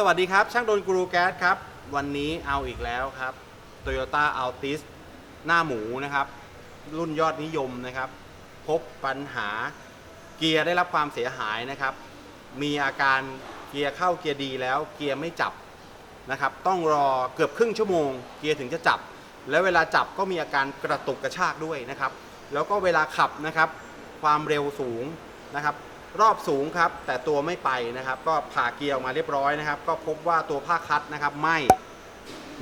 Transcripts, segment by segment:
สวัสดีครับ ช่างโดนกรูแก๊สครับ วันนี้เอาอีกแล้วครับ Toyota Altis หน้าหมูนะครับ รุ่นยอดนิยมนะครับ พบปัญหาเกียร์ได้รับความเสียหายนะครับ มีอาการเกียร์เข้าเกียร์ดีแล้วเกียร์ไม่จับนะครับ ต้องรอเกือบครึ่งชั่วโมง เกียร์ถึงจะจับ แล้วเวลาจับก็มีอาการกระตุกกระชากด้วยนะครับ แล้วก็เวลาขับนะครับ ความเร็วสูงนะครับ รอบสูงครับ แต่ตัวไม่ไปนะครับ ก็ผ่าเกียร์ออกมาเรียบร้อยนะครับ ก็พบว่าตัวผ้าคัดนะครับไหม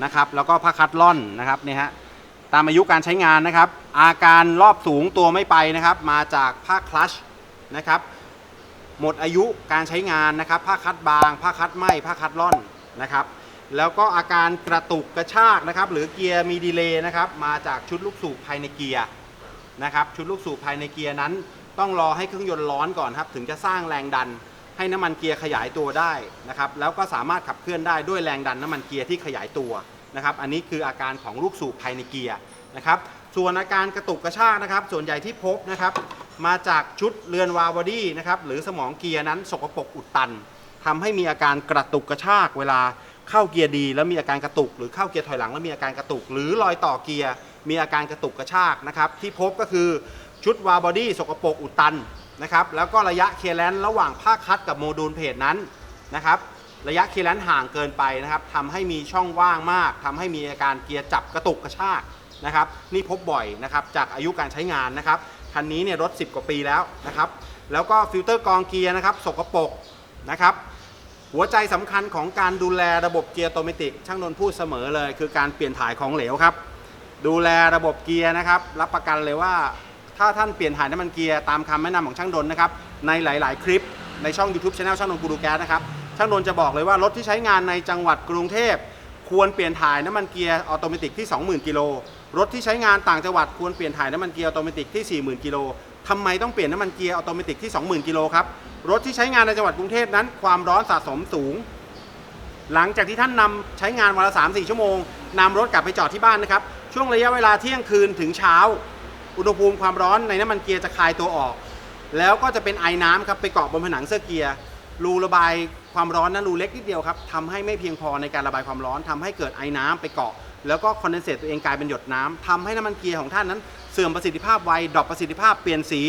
นะครับ แล้วก็ผ้าคัดล่อนนะครับเนี่ยฮะตามอายุการใช้งานนะครับ อาการรอบสูงตัวไม่ไปนะครับ มาจากผ้าคลัชนะครับ หมดอายุการใช้งานนะครับ ผ้าคัดบาง ผ้าคัดไหมผ้าคัดล่อนนะครับ แล้วก็อาการกระตุกกระชากนะครับ หรือเกียร์มีดีเลย์นะครับ มาจากชุดลูกสูบภายในเกียร์นะครับ ชุดลูกสูบภายในเกียร์นั้น ต้องรอให้เครื่องยนต์ร้อนก่อนครับ ถึงจะสร้างแรงดันให้น้ำมันเกียร์ขยายตัวได้นะครับ แล้วก็สามารถขับเคลื่อนได้ด้วยแรงดันน้ำมันเกียร์ที่ขยายตัวนะครับ อันนี้คืออาการของลูกสูบภายในเกียร์นะครับ ส่วนอาการกระตุกกระชากนะครับ ส่วนใหญ่ที่พบนะครับ มาจากชุดเรือนวาวบอดี้นะครับ หรือสมองเกียร์นั้นสกปรกอุดตันทำให้มีอาการกระตุกกระชากเวลาเข้าเกียร์ดี แล้วมีอาการกระตุก หรือเข้าเกียร์ถอยหลังแล้วมีอาการกระตุก หรือรอยต่อเกียร์มีอาการกระตุกกระชากนะครับ ที่พบก็คือ ชุดวาล์วบอดี้สกปรกอุดตันนะครับแล้วก็ระยะเคลียร์แลนระหว่างผ้าคัดกับโมดูลเพจนั้นนะครับระยะเคลียร์แลนห่างเกินไปนะครับทำให้มีช่องว่างมากทำให้มีอาการเกียร์จับกระตุกกระชากนะครับนี่พบบ่อยนะครับจากอายุการใช้งานนะครับคันนี้เนี่ยรถ 10 กว่าปีแล้วนะครับแล้วก็ฟิลเตอร์กรองเกียร์นะครับสกปรกนะครับหัวใจสำคัญของการดูแลระบบเกียร์ออโตเมติกช่างนนพูดเสมอเลย คือการเปลี่ยนถ่ายของเหลวครับ ดูแลระบบเกียร์นะครับ รับประกันเลยว่า ถ้าท่านเปลี่ยนถ่ายน้ำมันเกียร์ตามคำแนะนำของช่างดนนะครับ ในหลาย ๆ คลิปในช่อง YouTube Channel ช่างดนกูรูแก๊สนะครับ ช่างดนจะบอกเลยว่ารถที่ใช้งานในจังหวัดกรุงเทพ ควรเปลี่ยนถ่ายน้ำมันเกียร์ออโตเมติกที่ 20,000 กิโล รถที่ใช้งานต่างจังหวัดควรเปลี่ยนถ่ายน้ำมันเกียร์ออโตเมติกที่ 40,000 กิโลทำไมต้องเปลี่ยนน้ำมันเกียร์ออโตเมติกที่ 20,000 กิโลครับ รถที่ใช้งานในจังหวัดกรุงเทพนั้น ความร้อนสะสมสูง หลังจากที่ท่านนำใช้งานวันละ 3-4 ชั่วโมงนำรถกลับไปจอดที่บ้านนะครับ ช่วงระยะเวลาเที่ยงคืนถึงเช้า อุณหภูมิความร้อนในน้ำมันเกียร์จะคลายตัวออก แล้วก็จะเป็นไอ้น้ำครับไปเกาะบนผนังเสื้อเกียร์รูระบายความร้อนนั้นรูเล็กนิดเดียวครับทำให้ไม่เพียงพอในการระบายความร้อนทำให้เกิดไอ้น้ำไปเกาะ แล้วก็คอนเดนเซตตัวเองกลายเป็นหยดน้ำทำให้น้ำมันเกียร์ของท่านนั้นเสื่อมประสิทธิภาพไวดรอปประสิทธิภาพเปลี่ยนสี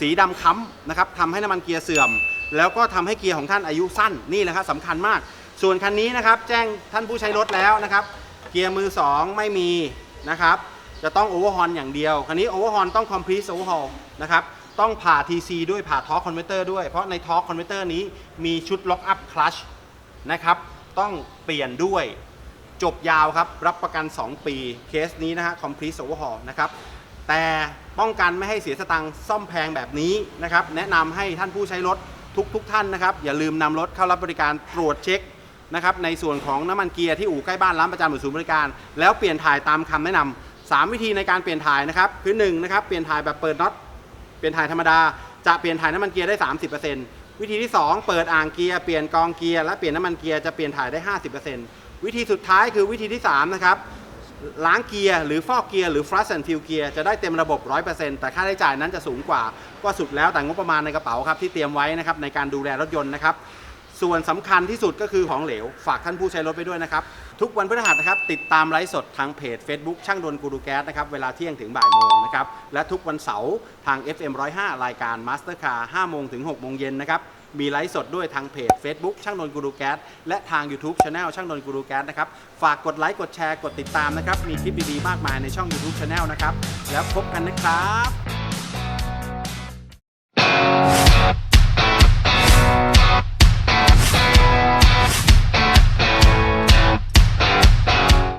สีดำค้ำนะครับทำให้น้ำมันเกียร์เสื่อม แล้วก็ทำให้เกียร์ของท่านอายุสั้นนี่แหละครับสำคัญมาก ส่วนคันนี้นะครับแจ้งท่านผู้ใช้รถแล้วนะครับ เกียร์มือ 2 ไม่มีนะครับ จะต้องโอเวอร์ฮอนอย่างเดียวคันนี้โอเวอร์ฮอนต้องคอมพลีทโอเวอร์ฮอลนะครับ ต้องผ่า TC ด้วยผ่าทอร์คคอนเวอร์เตอร์ด้วย เพราะในทอร์คคอนเวอร์เตอร์นี้มีชุดล็อกอัพคลัชนะครับ ต้องเปลี่ยนด้วย จบยาวครับ รับประกัน 2 ปี เคสนี้นะฮะ complete overhaul นะครับ แต่ป้องกันไม่ให้เสียสตังค์ซ่อมแพงแบบนี้นะครับ แนะนำให้ท่านผู้ใช้รถทุกทกท่านนะครับ อย่าลืมนำรถเข้ารับบริการตรวจเช็คนะครับในส่วนของน้ำมันเกียร์ที่อู่ใกล้บ้านร้านประจำหรือศูนย์บริการ แล้วเปลี่ยนถ่ายตามคำแนะนำ สามวิธีในการเปลี่ยนถ่ายนะครับคือหนึ่งนะครับเปลี่ยนถ่ายแบบเปิดน็อตเปลี่ยนถ่ายธรรมดาจะเปลี่ยนถ่ายน้ำมันเกียร์ได้ 30%วิธีที่ 2 เปิดอ่างเกียร์เปลี่ยนกองเกียร์และเปลี่ยนน้ำมันเกียร์จะเปลี่ยนถ่ายได้ 50%วิธีสุดท้ายคือวิธีที่3นะครับล้างเกียร์หรือฟอกเกียร์หรือ flush and fill เกียร์จะได้เต็มระบบ 100%แต่ค่าใช้จ่ายนั้นจะสูงกว่าก็สุดแล้วแต่งบประมาณในกระเป๋าครับที่เตรียมไว้นะครับในการดูแลรถยนต์นะครับ ส่วนสำคัญที่สุดก็คือของเหลว ฝากท่านผู้ใช้รถไปด้วยนะครับ ทุกวันพฤหัสนะครับ ติดตามไลฟ์สดทางเพจ Facebook ช่างดนกูรูแก๊สนะครับ เวลาเที่ยงถึงบ่ายโมงนะครับ และทุกวันเสาร์ทาง FM 105 รายการ Master Car 5โมงถึง6โมงเย็นนะครับ มีไลฟ์สดด้วยทางเพจ Facebook ช่างดนกูรูแก๊สและทาง YouTube Channel ช่างดนกูรูแก๊สนะครับ ฝากกดไลค์กดแชร์กดติดตามนะครับมีคลิปดีๆมากมายในช่อง YouTube Channel นะครับแล้วพบกันนะครับ